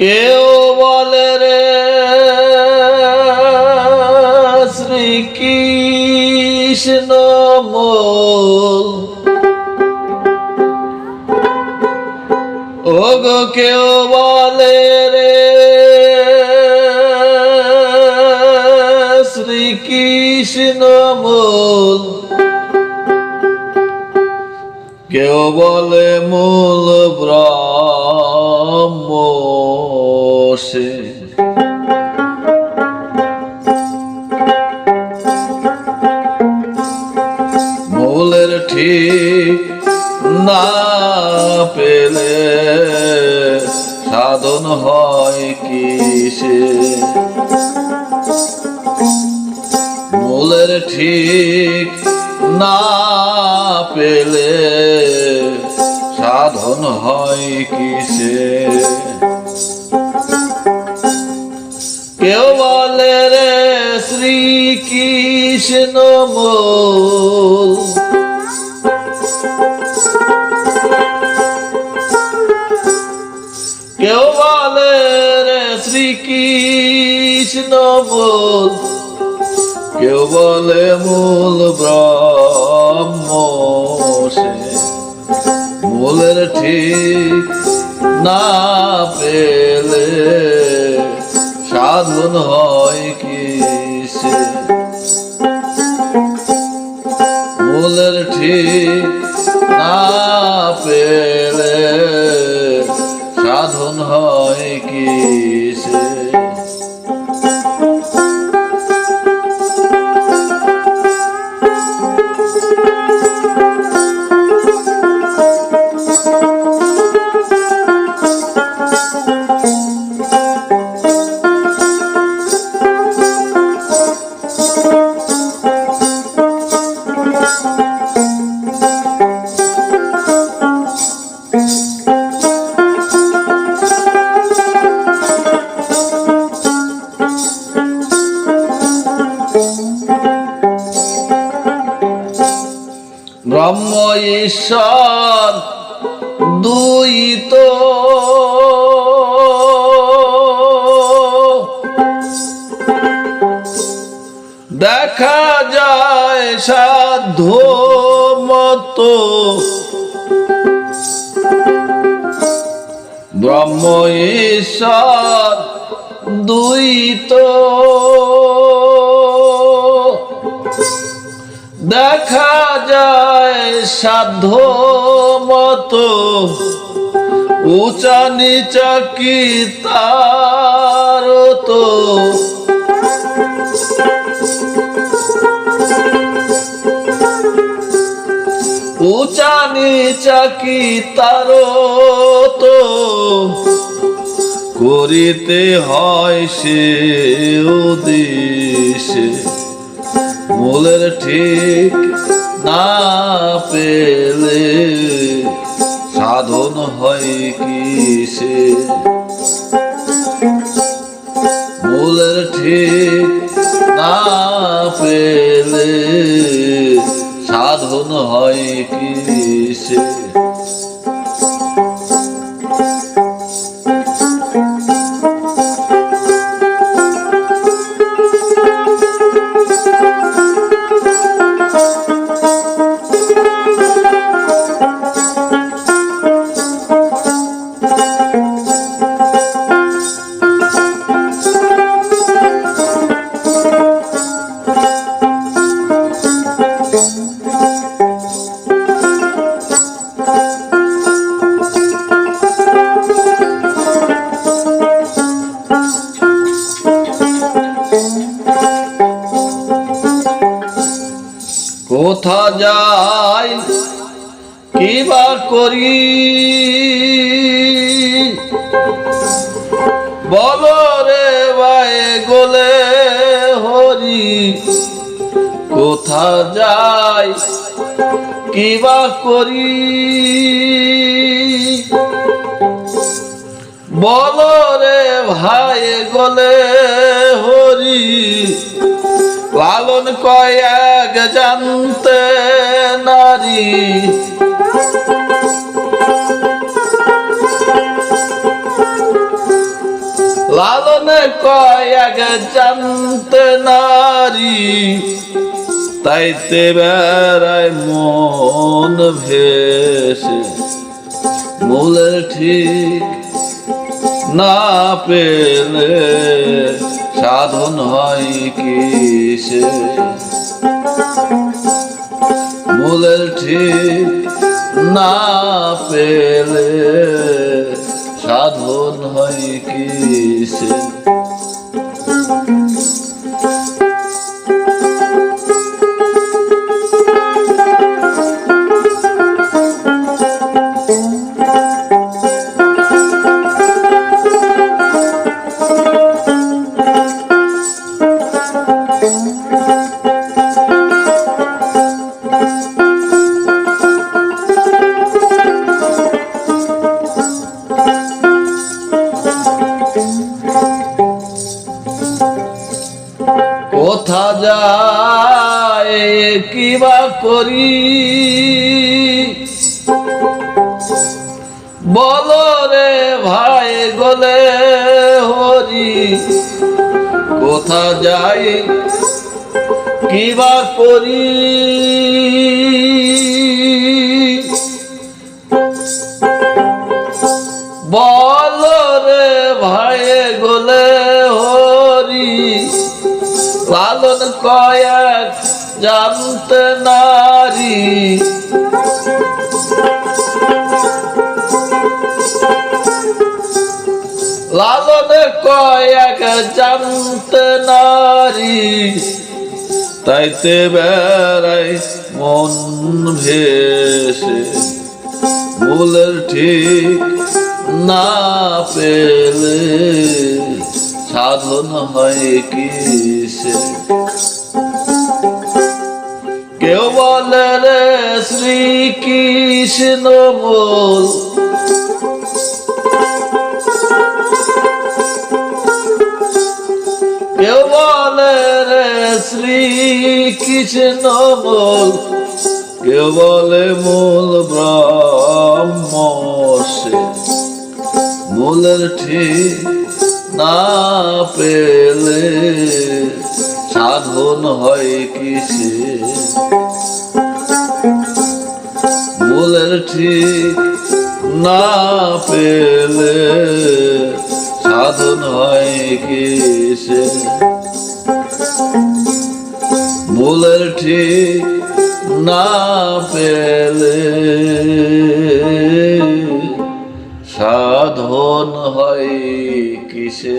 কেউ বলে রে শ্রীকৃষ্ণ মোল ও গো কেউ বলে রে শ্রীকৃষ্ণ মোল কেউ বলে, মূল ব্রহ্ম সে মূলের ঠিক না পেলে সাধন হয় কিসে মূলের ঠিক না পেলে সাধন হয় কিসে শ্রীকৃষ্ণ মূল কেউ বলে রে শ্রীকৃষ্ণ মূল কেউ বলে মূল ব্রহ্ম সে। মূলের ঠিক না পেলে সাধন হয় কি মূলের ঠিক ঈশ্বর দুই তো। দেখা যায় সাধ্য মতো। ব্রহ্ম ঈশ্বর দুই তো। দেখা যায় সাধ্য মতো। উঁচা নিচা কি তার তো? উঁচা নিচা কি তার তো? করিতে হয় সে উদ্দেশ্যে। মূলের ঠিক না পেলে সাধন হয় কি সে মূলের ঠিক না পেলে সাধন হয় কি সে কোথা যাই কিবা করি? বল রে ভাই গোলে হরি, কোথা যাই কিবা করি? বল রে ভাই গোলে হরি লালন কয়েক জানতে নারী। এক জানতে নারী। তাইতে বেড়ায় মন ভেসে মূলের ঠিক না পেলে সাধন হয় কিসে? মূলের ঠিক না পেলে সাধন হয় কিসে? যায় কিবা করি? বলো রে ভাই গলে হরি কোথা যাই কিবা করি? লালন কয়েক জানতে নারী। লালন কয়েক জানতে নারী, তাইতে বেড়াই মন ভেসে। মূলের ঠিক না পেলে সাধন হয় কিসে? কেউ বলে রে, শ্রীকৃষ্ণ বল। কেউ বলে রে, শ্রীকৃষ্ণ বল। কেউ বলে মূল ব্রহ্ম সে। মূলের ঠিক না পেলে সাধন হয় কিসে? মূলের ঠিক না পেলে সাধন হয় কিসে? মূলের ঠিক না পেলে সাধন হয় কিসে